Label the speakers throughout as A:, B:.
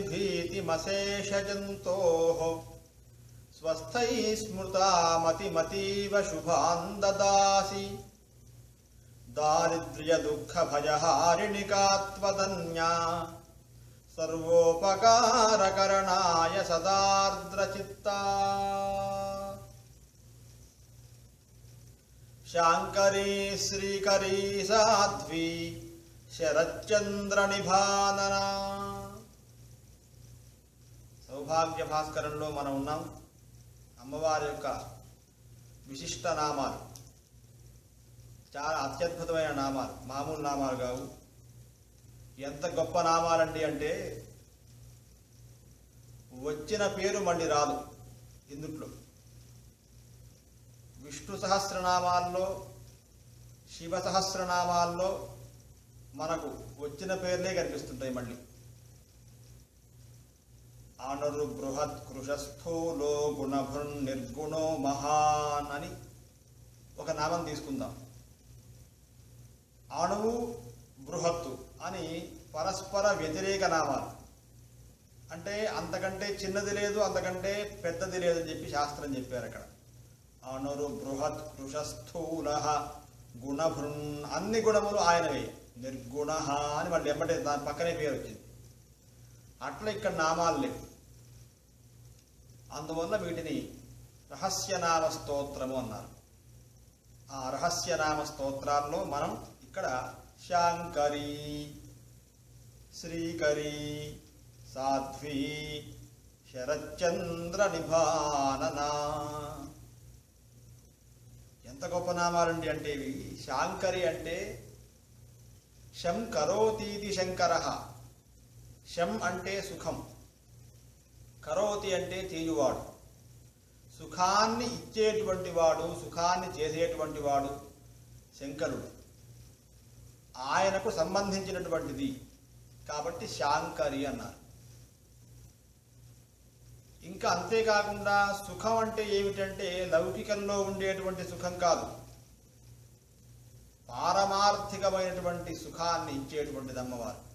A: भीतिमशेषजन्तोः स्वस्थैः स्मृता मतिमतीव शुभान् ददासि। दारिद्र्यदुःखभयहारिणिका त्वदन्या सर्वोपकारकरणाय सदार्द्रचित्ता। शाङ्करी श्रीकरी साध्वी शरच्चन्द्रनिभानना కావ్య భాస్కరంలో మనం ఉన్నాం. అమ్మవారి యొక్క విశిష్ట నామాలు. చాలా అత్యద్భుతమైన నామాలు. మామూలు నామాలు కావు. ఎంత గొప్ప నామాలండి అంటే వచ్చిన పేరు మళ్ళీ రాదు ఇందుట్లో. విష్ణు సహస్రనామాల్లో శివ సహస్రనామాల్లో మనకు వచ్చిన పేర్లే కనిపిస్తుంటాయి మళ్ళీ. ఆనరు బృహత్ కృషస్థూలో గుణభృన్ నిర్గుణో మహాన్ అని ఒక నామం తీసుకుందాం. అణువు బృహత్తు అని పరస్పర వ్యతిరేక నామాలు. అంటే అంతకంటే చిన్నది లేదు అంతకంటే పెద్దది లేదు అని చెప్పి శాస్త్రం చెప్పారు అక్కడ. అణురు బృహత్ కృషస్థూల గుణభృన్ అన్ని గుణములు ఆయనవే. నిర్గుణ అని మళ్ళీ ఎమ్మటే దాని పక్కనే పేరు వచ్చింది అట్లా ఇక్కడ నామాలు లేవు. అందువల్ల వీటిని రహస్యనామ స్తోత్రము అన్నారు. ఆ రహస్యనామ స్తోత్రాల్లో మనం ఇక్కడ శాంకరి శ్రీకరి సాధ్వి శరచంద్ర నిభాననా. ఎంత గొప్ప నామాలండి అంటే ఇవి. శాంకరి అంటే శం కరోతీతి శంకర. శం అంటే సుఖం. కరోతి అంటే చేయువాడు సుఖాన్ని ఇచ్చేటువంటి వాడు సుఖాన్ని చేసేటువంటి వాడు శంకరుడు. ఆయనకు సంబంధించినటువంటిది. కాబట్టి శాంకరి అన్నారు. ఇంకా అంతేకాకుండా సుఖం అంటే ఏమిటంటే లౌకికంలో ఉండేటువంటి సుఖం కాదు. పారమార్థికమైనటువంటి సుఖాన్ని ఇచ్చేటువంటిది అమ్మవారు.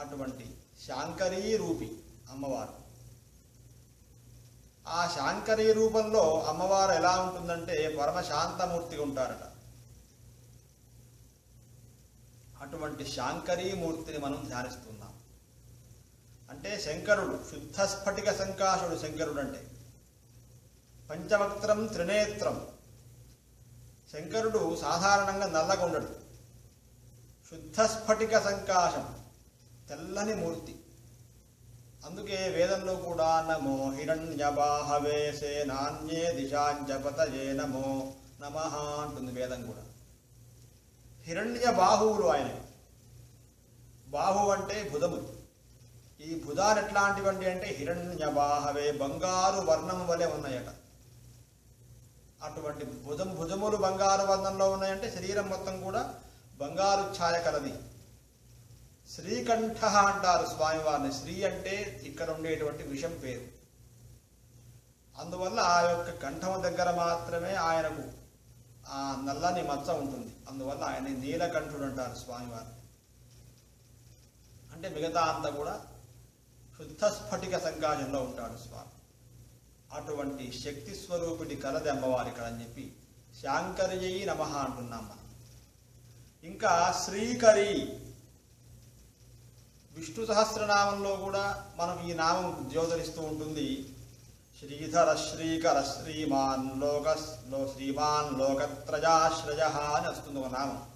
A: అటువంటి శాంకరీ రూపి. అమ్మవారు. ఆ శాంకరీ రూపంలో అమ్మవారు ఎలా ఉంటుందంటే పరమ శాంతమూర్తిగా ఉంటారట. అటువంటి శాంకరీ మూర్తిని మనం ధ్యానిస్తున్నాం. అంటే శంకరుడు శుద్ధ స్ఫటిక సంకాశుడు శంకరుడు అంటే పంచవక్త్రం త్రినేత్రం. శంకరుడు సాధారణంగా నల్లగా ఉండడు శుద్ధ స్ఫటిక సంకాశం తెల్లని మూర్తి. అందుకే వేదంలో కూడా నమో హిరణ్యబాహవేశే నాణ్యే దిశాంజపతయే నమో నమ అంటుంది వేదం కూడా. హిరణ్య బాహువులు ఆయన. బాహు అంటే భుజములు ఈ భుజాలు ఎట్లాంటివంటి అంటే హిరణ్య బాహవే బంగారు వర్ణం వలె ఉన్నాయట. అటువంటి భుజం భుజములు బంగారు వర్ణంలో ఉన్నాయంటే శరీరం మొత్తం కూడా బంగారు ఛాయ కలది శ్రీకంఠ అంటారు స్వామివారిని. శ్రీ అంటే ఇక్కడ ఉండేటువంటి విషం పేరు. అందువల్ల ఆ యొక్క కంఠం దగ్గర మాత్రమే ఆయనకు ఆ నల్లని మచ్చ ఉంటుంది. అందువల్ల ఆయన నీలకంఠుడు అంటారు స్వామివారు. అంటే మిగతా అంతా కూడా శుద్ధ స్ఫటిక సంకాశంలో ఉంటాడు స్వామి. అటువంటి శక్తి స్వరూపుడి కలది అమ్మవారి ఇక్కడ అని చెప్పి శాంకర్యై నమ అంటున్నాం మనం. ఇంకా శ్రీకరి విష్ణు సహస్రనామంలో కూడా మనం ఈ నామం జ్యోతరిస్తూ ఉంటుంది. శ్రీధర శ్రీకర శ్రీమాన్ లోక శ్రీమాన్ లోకత్రయాశ్రయ అని వస్తుంది ఒక నామం.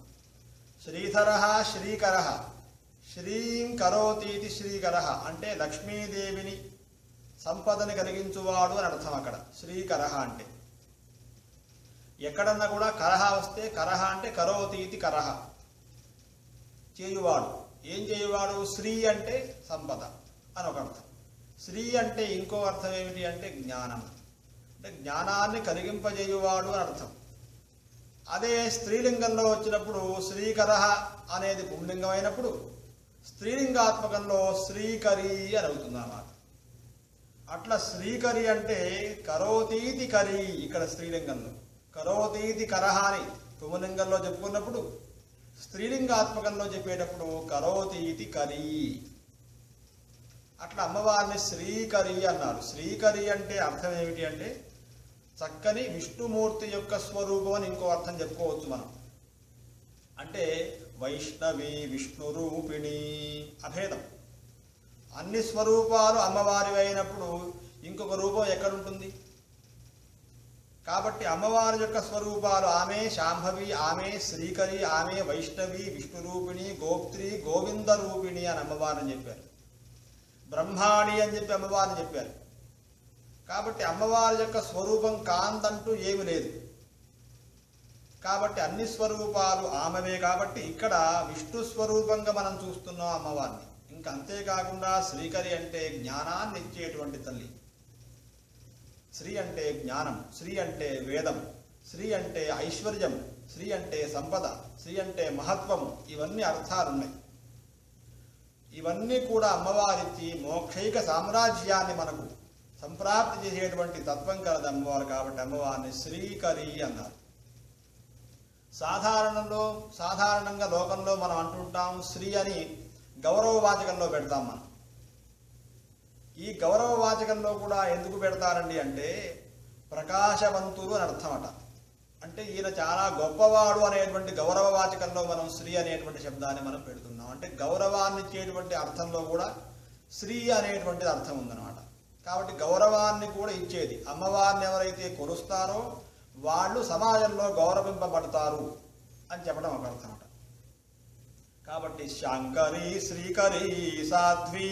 A: శ్రీధర శ్రీకర శ్రీం కరోతీతి శ్రీకర అంటే లక్ష్మీదేవిని సంపదని కలిగించువాడు అని అర్థం అక్కడ. శ్రీకర అంటే. ఎక్కడన్నా కూడా కరహ వస్తే కరహ అంటే కరోతీతి కరహ. చేయువాడు. ఏం చేయవాడు? శ్రీ అంటే సంపద అని ఒక అర్థం. శ్రీ అంటే ఇంకో అర్థం ఏమిటి అంటే జ్ఞానం. అంటే జ్ఞానాన్ని కలిగింపజేయువాడు అని అర్థం. అదే స్త్రీలింగంలో వచ్చినప్పుడు శ్రీకర అనేది పుంలింగం అయినప్పుడు స్త్రీలింగాత్మకంలో శ్రీకరి అని అవుతుంది అన్నమాట. అట్లా శ్రీకరి అంటే కరోతీతి కరి ఇక్కడ స్త్రీలింగంలో. కరోతీతి కరహ అని పుంలింగంలో చెప్పుకున్నప్పుడు స్త్రీలింగాత్మకంలో చెప్పేటప్పుడు కరోతి ఇది కరి. అట్లా అమ్మవారిని శ్రీకరి అన్నారు. శ్రీకరి అంటే అర్థం ఏమిటి అంటే చక్కని విష్ణుమూర్తి యొక్క స్వరూపం అని ఇంకో అర్థం చెప్పుకోవచ్చు మనం. అంటే వైష్ణవి విష్ణు రూపిణి అభేదం. అన్ని స్వరూపాలు అమ్మవారి అయినప్పుడు ఇంకొక రూపం ఎక్కడుంటుంది? కాబట్టి అమ్మవారి యొక్క స్వరూపాలు ఆమె శాంభవి ఆమె శ్రీకరి ఆమె వైష్ణవి విష్ణు రూపిణి గోప్త్రి గోవింద రూపిణి అని అమ్మవారిని చెప్పారు. బ్రహ్మాణి అని చెప్పి అమ్మవారిని చెప్పారు. కాబట్టి అమ్మవారి యొక్క స్వరూపం కాంతంటూ ఏమి లేదు. కాబట్టి అన్ని స్వరూపాలు ఆమెవే కాబట్టి ఇక్కడ విష్ణు స్వరూపంగా మనం చూస్తున్నాం అమ్మవారిని. ఇంకా అంతేకాకుండా శ్రీకరి అంటే జ్ఞానాన్ని ఇచ్చేటువంటి తల్లి. శ్రీ అంటే జ్ఞానం శ్రీ అంటే వేదం శ్రీ అంటే ఐశ్వర్యం శ్రీ అంటే సంపద శ్రీ అంటే మహత్వం ఇవన్నీ అర్థాలున్నాయి. ఇవన్నీ కూడా అమ్మవారిచ్చి మోక్షైక సామ్రాజ్యాన్ని మనకు సంప్రాప్తి చేసేటువంటి తత్వం కలది అమ్మవారు కాబట్టి అమ్మవారిని శ్రీకరి అన్నారు. సాధారణంలో సాధారణంగా లోకంలో మనం అంటుంటాం శ్రీ అని గౌరవవాచకంలో పెడతాం మనం. ఈ గౌరవ వాచకంలో కూడా ఎందుకు పెడతారండి అంటే ప్రకాశవంతులు అని అర్థమట. అంటే ఈయన చాలా గొప్పవాడు అనేటువంటి గౌరవ వాచకంలో మనం శ్రీ అనేటువంటి శబ్దాన్ని మనం పెడుతున్నాం. అంటే గౌరవాన్ని ఇచ్చేటువంటి అర్థంలో కూడా శ్రీ అనేటువంటిది అర్థం ఉందన్నమాట. కాబట్టి గౌరవాన్ని కూడా ఇచ్చేది. అమ్మవారిని ఎవరైతే కొలుస్తారో వాళ్ళు సమాజంలో గౌరవింపబడతారు అని చెప్పడం ఒక అర్థం అట కాబట్టి శంకరి శ్రీకరి సాధ్వీ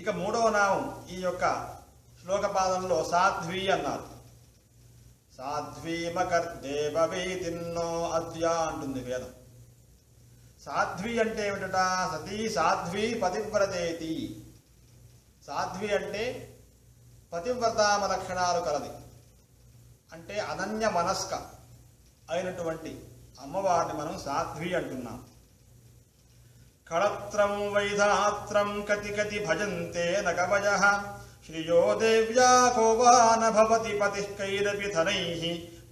A: ఇక మూడవ నామం ఈ యొక్క శ్లోకపాదంలో సాధ్వి అన్నారు. సాధ్వీమకర్దేవీతిన్నో అద్య అంటుంది వేదం. సాధ్వి అంటే ఏమిటట? సతీ సాధ్వి పతివ్రతేతి. సాధ్వి అంటే పతివ్రతామ లక్షణాలు కలది. అంటే అనన్య మనస్క అయినటువంటి అమ్మవారిని మనం సాధ్వి అంటున్నాం. కళత్రం వైధాత్రం కతి కతి భజంతే నకవయ శ్రియో దేవ్యా కోవా నభవతి పతి కైరపి ధనైః.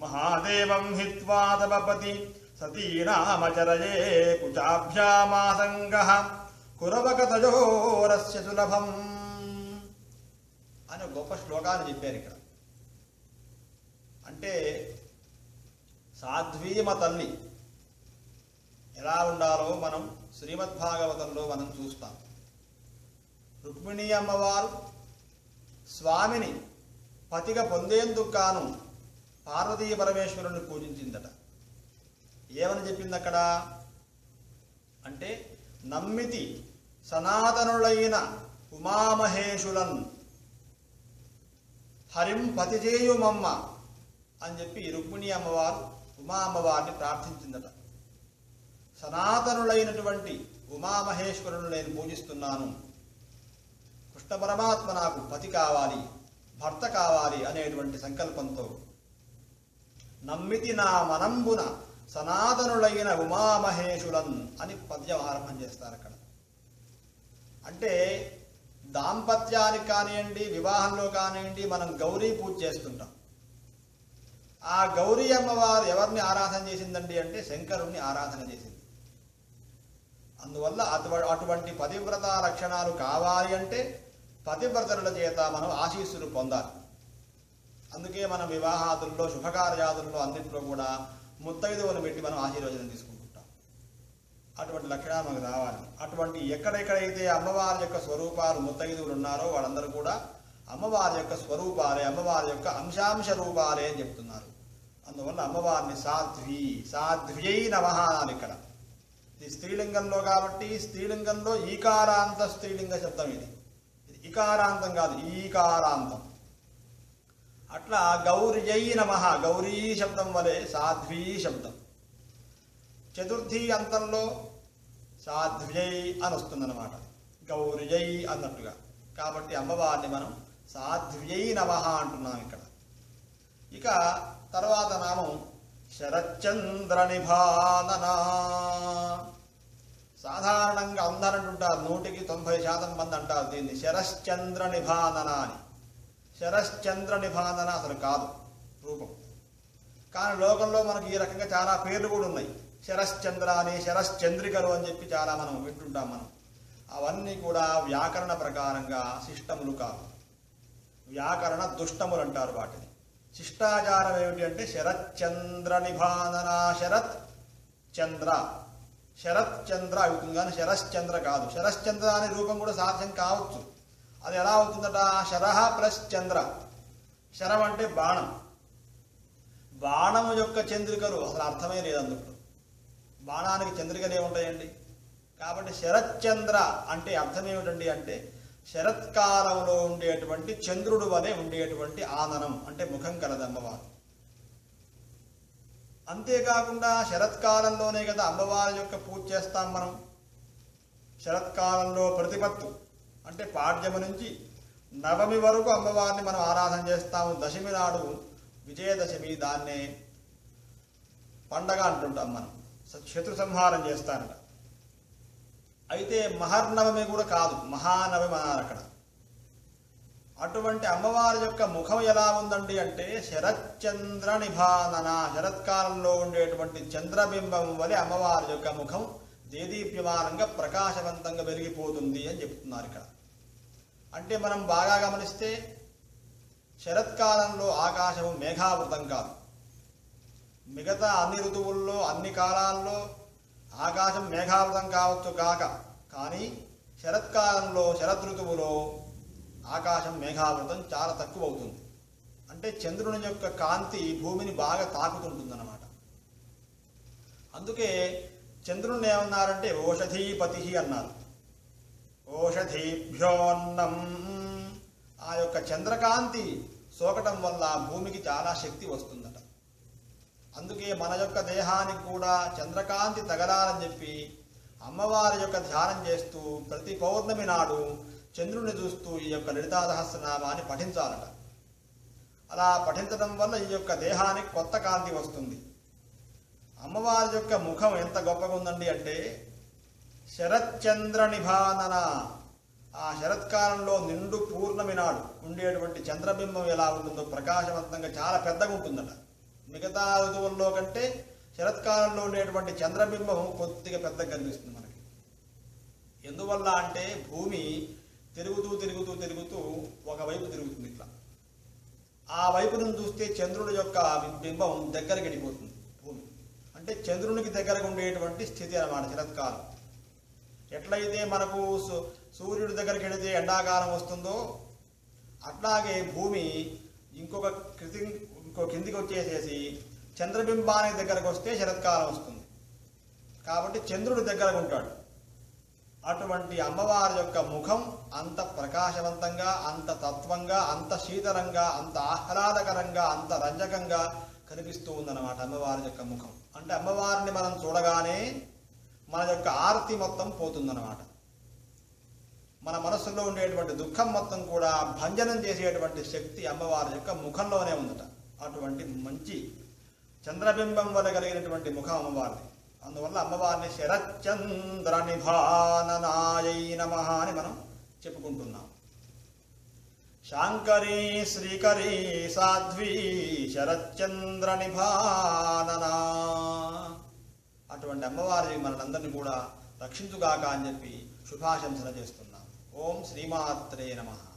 A: మహాదేవం హిత్వాదపతి సతీనామచరయే కుచాభ్యామాసంగః. కురవకతయోరస్య సులభం అని ఒక గొప్ప శ్లోకాన్ని చెప్పారు ఇక్కడ. అంటే సాధ్వీమ తల్లి ఎలా ఉండాలో మనం శ్రీమద్భాగవతంలో మనం చూస్తాం. రుక్మిణీ అమ్మవారు స్వామిని పతిగా పొందేందుకు కాను పార్వతీ పరమేశ్వరుని పూజించిందట. ఏమని చెప్పింది అక్కడ అంటే నమ్మితి సనాతనులైన ఉమామహేషులన్ హరిం పతిజేయుమమ్మ అని చెప్పి రుక్మిణి అమ్మవారు ఉమా అమ్మవారిని ప్రార్థించిందట. సనాతనులైనటువంటి ఉమామహేశ్వరుని నేను పూజిస్తున్నాను. కృష్ణ పరమాత్మ నాకు పతి కావాలి భర్త కావాలి అనేటువంటి సంకల్పంతో నమ్మితి నా మనంబున సనాతనులైన ఉమామహేశులన్ అని పద్యం ఆరంభం చేస్తారు అక్కడ అంటే దాంపత్యానికి కానివ్వండి వివాహంలో కానివ్వండి మనం గౌరీ పూజ చేస్తుంటాం. ఆ గౌరీ అమ్మవారు ఎవరిని ఆరాధన చేసిందండి అంటే శంకరుణ్ణి ఆరాధన చేసింది. అందువల్ల అటు అటువంటి పతివ్రత లక్షణాలు కావాలి అంటే పతివ్రతల చేత మనం ఆశీస్సులు పొందాలి. అందుకే మనం వివాహాదుల్లో శుభకార్యాదుల్లో అన్నింటిలో కూడా ముత్తైదువులు పెట్టి మనం ఆశీర్వచనం తీసుకుంటుంటాం. అటువంటి లక్షణాలు మనకు రావాలి. అటువంటి ఎక్కడెక్కడైతే అమ్మవారి యొక్క స్వరూపాలు ముత్తైదువులు ఉన్నారో వాళ్ళందరూ కూడా అమ్మవారి యొక్క స్వరూపాలే అమ్మవారి యొక్క అంశాంశ రూపాలే అని చెప్తున్నారు. అందువల్ల అమ్మవారిని సాధ్వి సాధ్వ్యై నమః అని ఇక్కడ. ఇది స్త్రీలింగంలో కాబట్టి స్త్రీలింగంలో ఈకారాంత స్త్రీలింగ శబ్దం ఇది. ఇది ఇకారాంతం కాదు ఈకారాంతం. అట్లా గౌరియై నమ గౌరీ శబ్దం వలె సాధ్వీ శబ్దం. చతుర్థి అంతంలో సాధ్వ్యై అని వస్తుందన్నమాట. గౌరియై అన్నట్టుగా. కాబట్టి అమ్మవారిని మనం సాధ్వ్యై నమ అంటున్నాం ఇక్కడ. ఇక తర్వాత నామం శరచంద్ర నిభానన సాధారణంగా అందరూ ఉంటారు నూటికి తొంభై శాతం మంది అంటారు దీన్ని శరశ్చంద్ర నిభానన అని. శరశ్చంద్ర నిభానన అసలు కాదు రూపం. కానీ లోకంలో మనకి ఈ రకంగా చాలా పేర్లు కూడా ఉన్నాయి. శరశ్చంద్ర అని శరశ్చంద్రికలు అని చెప్పి చాలా మనం వింటుంటాం మనం. అవన్నీ కూడా వ్యాకరణ ప్రకారంగా శిష్టములు కాదు. వ్యాకరణ దుష్టములు అంటారు వాటిని. శిష్టాచారం ఏమిటి అంటే శరత్చంద్ర నిబాధన శరత్ చంద్ర. శరత్ చంద్ర అవుతుంది కానీ శరశ్చంద్ర కాదు. శరశ్చంద్ర అనే రూపం కూడా సాధ్యం కావచ్చు. అది ఎలా అవుతుందట? శరహ ప్లస్ చంద్ర. శరం అంటే బాణం. బాణము యొక్క చంద్రికలు అసలు అర్థమే లేదు అందుకు. బాణానికి చంద్రికలు ఏముంటాయండి? కాబట్టి శరత్చంద్ర అంటే అర్థం ఏమిటండి అంటే శరత్కాలంలో ఉండేటువంటి చంద్రుడు వలె ఉండేటువంటి ఆననం అంటే ముఖం కలదు అమ్మవారు అంతేకాకుండా శరత్కాలంలోనే కదా అమ్మవారి యొక్క పూజ చేస్తాం మనం. శరత్కాలంలో ప్రతిపత్తు అంటే పాడ్యము నుంచి నవమి వరకు అమ్మవారిని మనం ఆరాధన చేస్తాము. దశమి నాడు విజయదశమి దాన్నే పండగ అంటుంటాం మనం. శత్రు సంహారం చేస్తారట. అయితే మహర్నవమి కూడా కాదు మహానవమి అన్నారు అక్కడ అటువంటి అమ్మవారి యొక్క ముఖం ఎలా ఉందండి అంటే శరత్చంద్ర నిభానన శరత్కాలంలో ఉండేటువంటి చంద్రబింబం వలె అమ్మవారి యొక్క ముఖం దేదీప్యమానంగా ప్రకాశవంతంగా వెలిగిపోతుంది అని చెప్తున్నారు ఇక్కడ. అంటే మనం బాగా గమనిస్తే శరత్కాలంలో ఆకాశము మేఘావృతం కాదు. మిగతా అన్ని ఋతువుల్లో అన్ని కాలాల్లో ఆకాశం మేఘావృతం కావచ్చు కాక కానీ శరత్కాలంలో శరదృతువులో ఆకాశం మేఘావృతం చాలా తక్కువ అవుతుంది అంటే చంద్రుని యొక్క కాంతి భూమిని బాగా తాకుతుంటుందన్నమాట. అందుకే చంద్రుని ఏమన్నారంటే ఓషధీపతి అన్నారు. ఓషధీభ్యోన్నం. ఆ యొక్క చంద్రకాంతి సోకటం వల్ల భూమికి చాలా శక్తి వస్తుందట. అందుకే మన యొక్క దేహానికి కూడా చంద్రకాంతి తగలాలని చెప్పి అమ్మవారి యొక్క ధ్యానం చేస్తూ ప్రతి పౌర్ణమి నాడు చంద్రుని చూస్తూ ఈ యొక్క లలితా సహస్రనామాన్ని పఠించాలట. అలా పఠించడం వల్ల ఈ యొక్క దేహానికి కొత్త కాంతి వస్తుంది. అమ్మవారి యొక్క ముఖం ఎంత గొప్పగా ఉందండి అంటే శరత్చంద్ర నిభానన ఆ శరత్కాలంలో నిండు పూర్ణమి నాడు ఉండేటువంటి చంద్రబింబం ఎలా ఉంటుందో ప్రకాశవంతంగా చాలా పెద్దగా ఉంటుందట. మిగతా ఋతువుల్లో కంటే శరత్కాలంలో ఉండేటువంటి చంద్రబింబం కొద్దిగా పెద్దగా కనిపిస్తుంది మనకి. ఎందువల్ల అంటే భూమి తిరుగుతూ తిరుగుతూ తిరుగుతూ ఒకవైపు తిరుగుతుంది ఇట్లా. ఆ వైపు నుంచి చూస్తే చంద్రుడి యొక్క బింబం దగ్గరికి గడిపోతుంది భూమి. అంటే చంద్రునికి దగ్గరగా ఉండేటువంటి స్థితి అన్నమాట శరత్కాలం. ఎట్లయితే మనకు సూర్యుడి దగ్గరికి వెళితే ఎండాకాలం వస్తుందో అట్లాగే భూమి ఇంకొక కృతి కిందికి వచ్చేసేసి చంద్రబింబానికి దగ్గరకు వస్తే శరత్కాలం వస్తుంది. కాబట్టి చంద్రుడి దగ్గరకు ఉంటాడు. అటువంటి అమ్మవారి యొక్క ముఖం అంత ప్రకాశవంతంగా అంత తత్వంగా అంత శీతలంగా అంత ఆహ్లాదకరంగా అంత రంజకంగా కనిపిస్తూ ఉందన్నమాట అమ్మవారి యొక్క ముఖం. అంటే అమ్మవారిని మనం చూడగానే మన యొక్క ఆర్తి మొత్తం పోతుందన్నమాట. మన మనస్సులో ఉండేటువంటి దుఃఖం మొత్తం కూడా భంజనం చేసేటువంటి శక్తి అమ్మవారి యొక్క ముఖంలోనే ఉందట. అటువంటి మంచి చంద్రబింబం వల్ల కలిగినటువంటి ముఖం అమ్మవారిది. అందువల్ల అమ్మవారిని శరచంద్ర నిభాననాయై నమ అని మనం చెప్పుకుంటున్నాం. శాంకరీ శ్రీకరీ సాధ్వీ శరచంద్ర నిభాననా అటువంటి అమ్మవారి మనందరినీ కూడా రక్షించుగాక అని చెప్పి శుభాశంసన చేస్తున్నాం. ఓం శ్రీమాత్రే నమః.